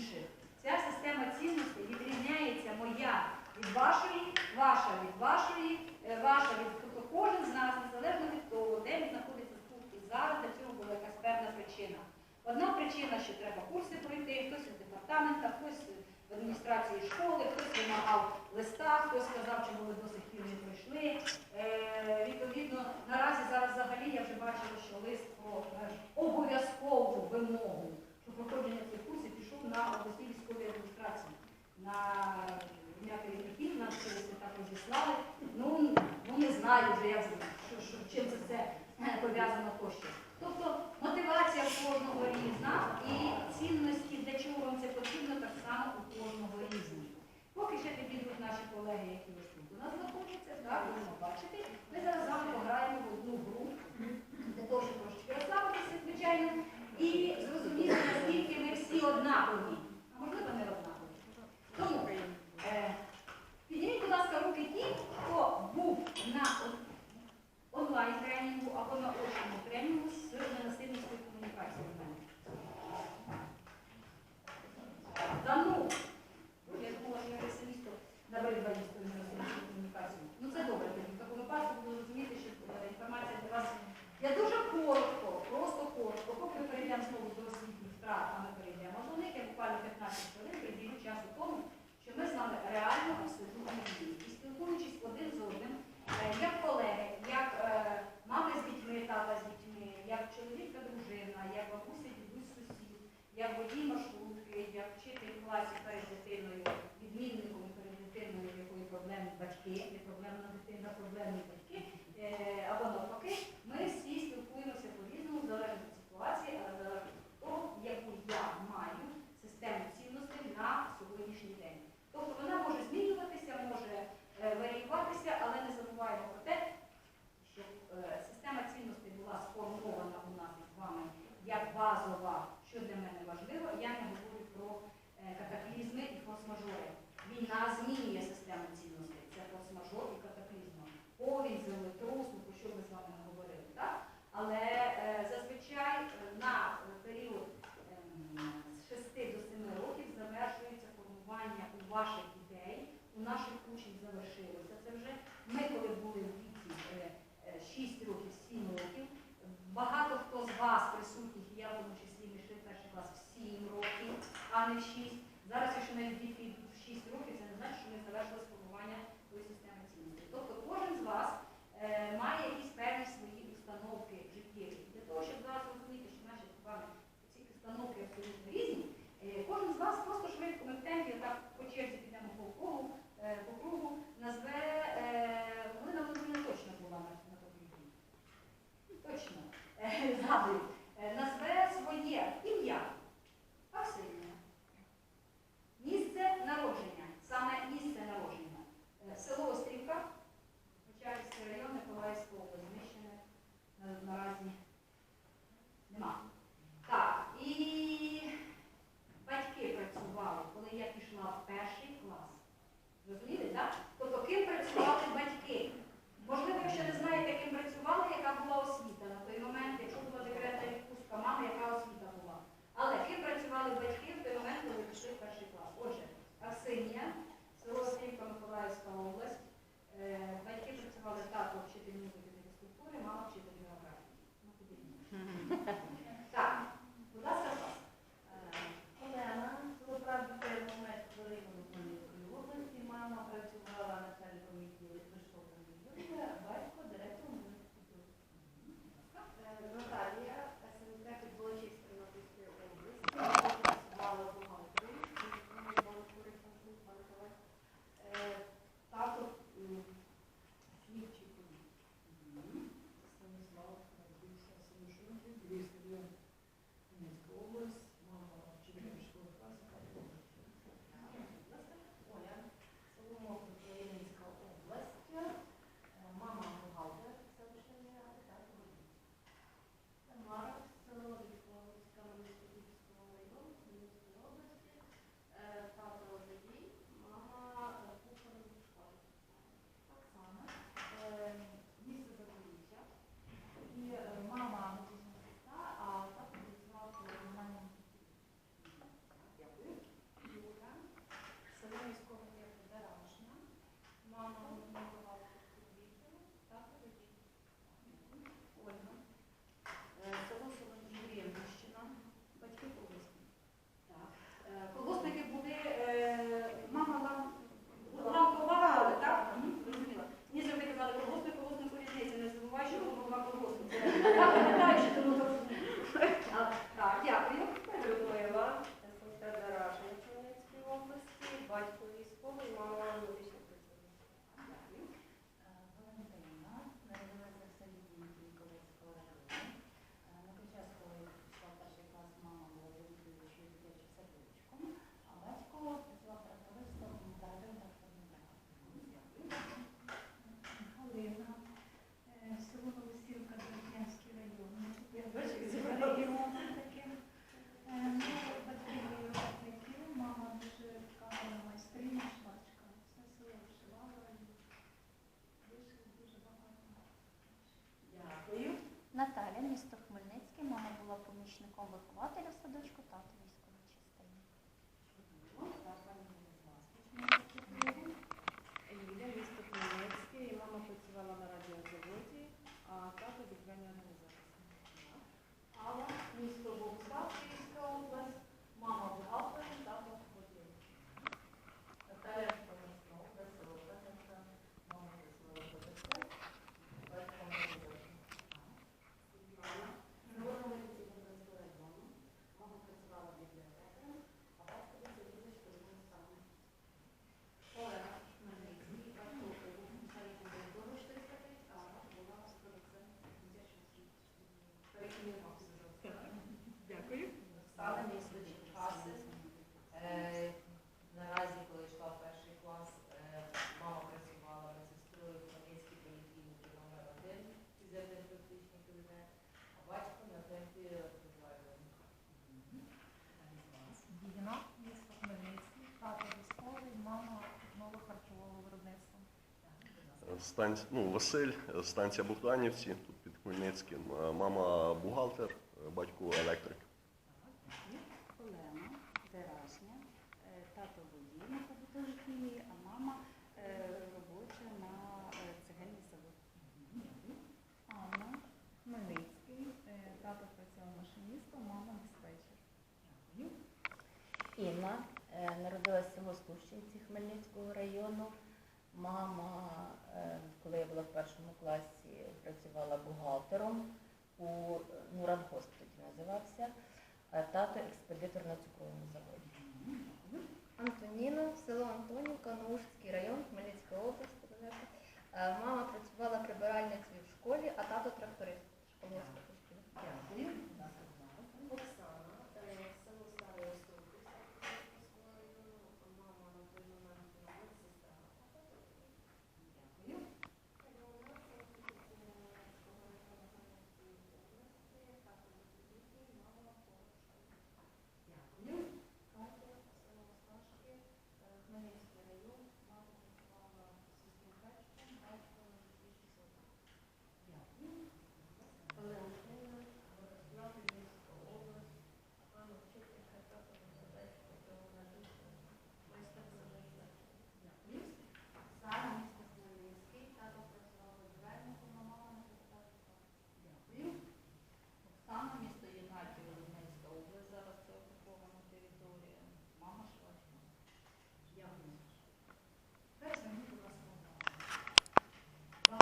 інших. Ця система цінностей відрізняється моя від вашої, ваша від вашої, е, ваша від тобто кожен з нас, незалежно від того, де він знаходиться в і зараз, для цього була якась певна причина. Одна причина, що треба курси пройти, хтось у департаменту, хтось в адміністрації школи, хтось вимагав листа, хтось сказав, чому ви до сих пір не пройшли. Е, відповідно, наразі зараз взагалі я вже бачила, що лист про е, обов'язкову вимогу, що проходження цих курсів на Одесійської адміністрації, на керівників нас через так розіслали. Ну, ну вони знають, вже, як, що, що, чим це все е, пов'язано тощо. Тобто мотивація кожного різна і цінності, для чого вам це потрібно, так само у кожного різні. Поки ще підійдуть наші колеги, які ось тут у нас знаходяться, так, будемо бачити. Ми зараз з вами пограємо в одну гру, для того, щоб трошечки розслабитися, звичайно і зрозуміло, наскільки ми всі однакові. увагу, що для мене важливо, я не говорю про е, катаклізми і форс-мажори. Війна змінює систему цінностей. Це форс-мажор і катаклізм. Повінь, землетрус, ну, про що ми з вами говорили. Так? Але е, зазвичай е, на період ем, з 6 до 7 років завершується формування у ваших ідей. у наших garnishing. how to on it. Наталя, місто Хмельницький, мама була помічником вихователя садочку тато. Станція, ну, Василь, е, станція Богданівці, тут під Хмельницьким. Е, Мама бухгалтер, е, батько електрик. Олена, Дерашня, е, тато водій на побутовій хімії, а мама робоча на цегельний завод. Анна, Хмельницький, тато працював машиністом, мама диспетчер. Інна народилася село Слущенці Хмельницького району. Мама, коли я була в першому класі, працювала бухгалтером у е, ну, ранхост тоді називався, тато експедитор на цукровому